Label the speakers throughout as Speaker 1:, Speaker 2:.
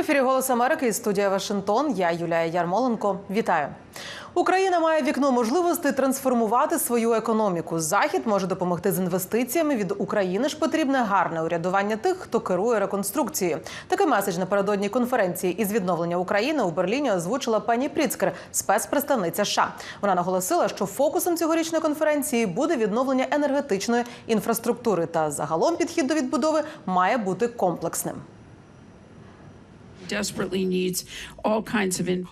Speaker 1: ефірі Голос Америки і студія Вашингтон. Я Юлія Ярмоленко. Вітаю. Україна має вікно можливостей трансформувати свою економіку. Захід може допомогти з інвестиціями. Від України ж потрібне гарне урядування тих, хто керує реконструкцією. Такий меседж напередодні конференції із відновлення України у Берліні озвучила пані Пріцкер, спецпредставниця США. Вона наголосила, що фокусом цьогорічної конференції буде відновлення енергетичної інфраструктури. Та загалом підхід до відбудови має бути комплексним.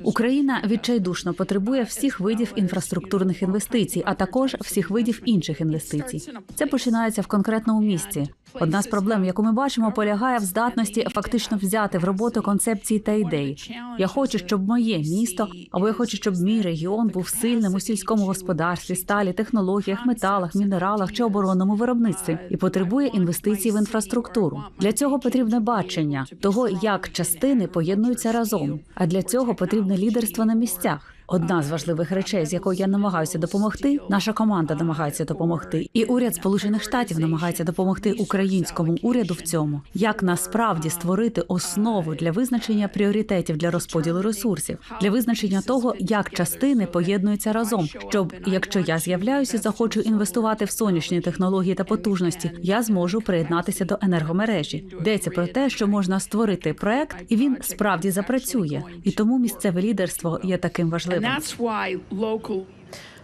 Speaker 2: Україна відчайдушно потребує всіх видів інфраструктурних інвестицій, а також всіх видів інших інвестицій. Це починається в конкретному місці. Одна з проблем, яку ми бачимо, полягає в здатності фактично взяти в роботу концепції та ідеї. Я хочу, щоб моє місто або я хочу, щоб мій регіон був сильним у сільському господарстві, сталі, технологіях, металах, мінералах чи оборонному виробництві і потребує інвестицій в інфраструктуру. Для цього потрібне бачення того, як частини поєднуються разом. А для цього потрібне лідерство на місцях. Одна з важливих речей, з якою я намагаюся допомогти, наша команда намагається допомогти, і уряд Сполучених Штатів намагається допомогти українському уряду в цьому, як насправді створити основу для визначення пріоритетів для розподілу ресурсів, для визначення того, як частини поєднуються разом, щоб якщо я з'являюся, захочу інвестувати в сонячні технології та потужності, я зможу приєднатися до енергомережі. Йдеться про те, що можна створити проект, і він справді запрацює. І тому місцеве лідерство є таким важливим.
Speaker 3: And that's why local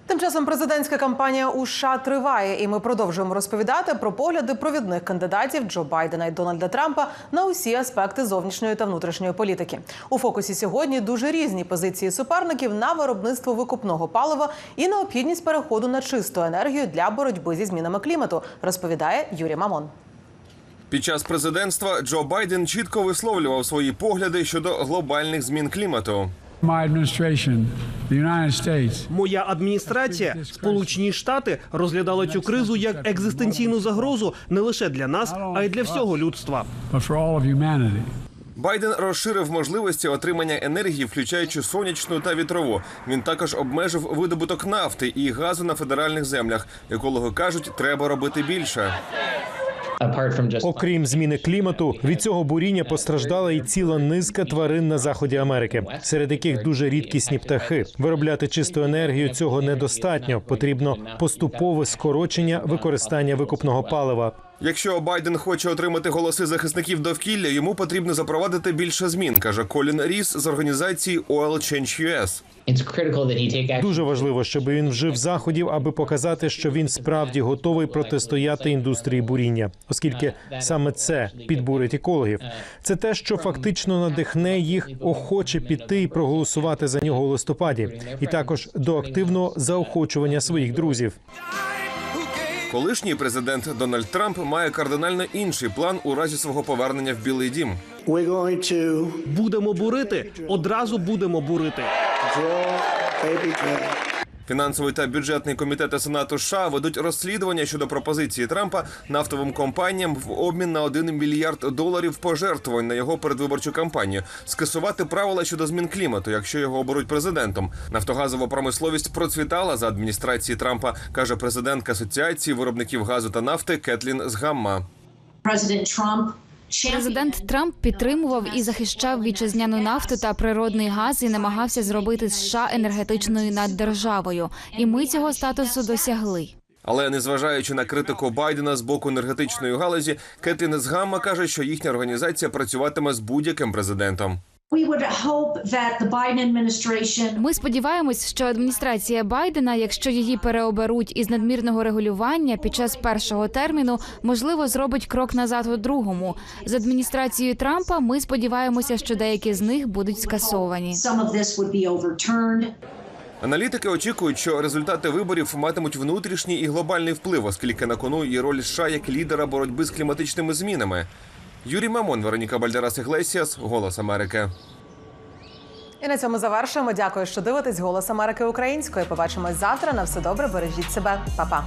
Speaker 1: Тим часом президентська кампанія у США триває, і ми продовжуємо розповідати про погляди провідних кандидатів Джо Байдена і Дональда Трампа на усі аспекти зовнішньої та внутрішньої політики. У фокусі сьогодні дуже різні позиції суперників на виробництво викупного палива і необхідність переходу на чисту енергію для боротьби зі змінами клімату, розповідає Юрій Мамон.
Speaker 4: Під час президентства Джо Байден чітко висловлював свої погляди щодо глобальних змін клімату.
Speaker 5: My administration, the United States,
Speaker 6: Моя адміністрація, Сполучені Штати розглядали цю кризу як екзистенційну загрозу не лише для нас, а й для всього людства.
Speaker 4: Байден розширив можливості отримання енергії, включаючи сонячну та вітрову. Він також обмежив видобуток нафти і газу на федеральних землях. Екологи кажуть, треба робити більше.
Speaker 7: Окрім зміни клімату, від цього буріння постраждала і ціла низка тварин на заході Америки, серед яких дуже рідкісні птахи. Виробляти чисту енергію цього недостатньо. Потрібно поступове скорочення використання викупного палива.
Speaker 4: Якщо Байден хоче отримати голоси захисників довкілля, йому потрібно запровадити більше змін, каже Колін Ріс з організації Oil Change US.
Speaker 7: Дуже важливо, щоб він вжив заходів, аби показати, що він справді готовий протистояти індустрії буріння, оскільки саме це підбурить екологів. Це те, що фактично надихне їх охоче піти і проголосувати за нього у листопаді, і також до активного заохочування своїх друзів.
Speaker 4: Колишній президент Дональд Трамп має кардинально інший план у разі свого повернення в Білий Дім.
Speaker 6: Будемо бурити, одразу будемо бурити.
Speaker 4: Фінансовий та бюджетний комітети Сенату США ведуть розслідування щодо пропозиції Трампа нафтовим компаніям в обмін на 1 мільярд доларів пожертвувань на його передвиборчу кампанію, скасувати правила щодо змін клімату, якщо його оберуть президентом. Нафтогазова промисловість процвітала за адміністрації Трампа, каже президентка Асоціації виробників газу та нафти Кетлін Згамма.
Speaker 8: Президент Трамп підтримував і захищав вітчизняну нафту та природний газ і намагався зробити США енергетичною наддержавою. І ми цього статусу досягли.
Speaker 4: Але незважаючи на критику Байдена з боку енергетичної галузі, Кетлін Згамма каже, що їхня організація працюватиме з будь-яким президентом.
Speaker 9: We would hope that the Biden administration
Speaker 8: Ми сподіваємось, що адміністрація Байдена, якщо її переоберуть із надмірного регулювання під час першого терміну, можливо, зробить крок назад у другому. З адміністрацією Трампа ми сподіваємося, що деякі з них будуть скасовані.
Speaker 9: some of this would be overturned.
Speaker 4: Аналітики очікують, що результати виборів матимуть внутрішній і глобальний вплив, оскільки на кону є роль США як лідера боротьби з кліматичними змінами. Юрій Мамон, Вероніка Бальдерас Іглесіас, Голос Америки.
Speaker 1: І на цьому завершуємо. Дякую, що дивитесь Голос Америки українською. Побачимось завтра. На все добре. Бережіть себе, Па-па.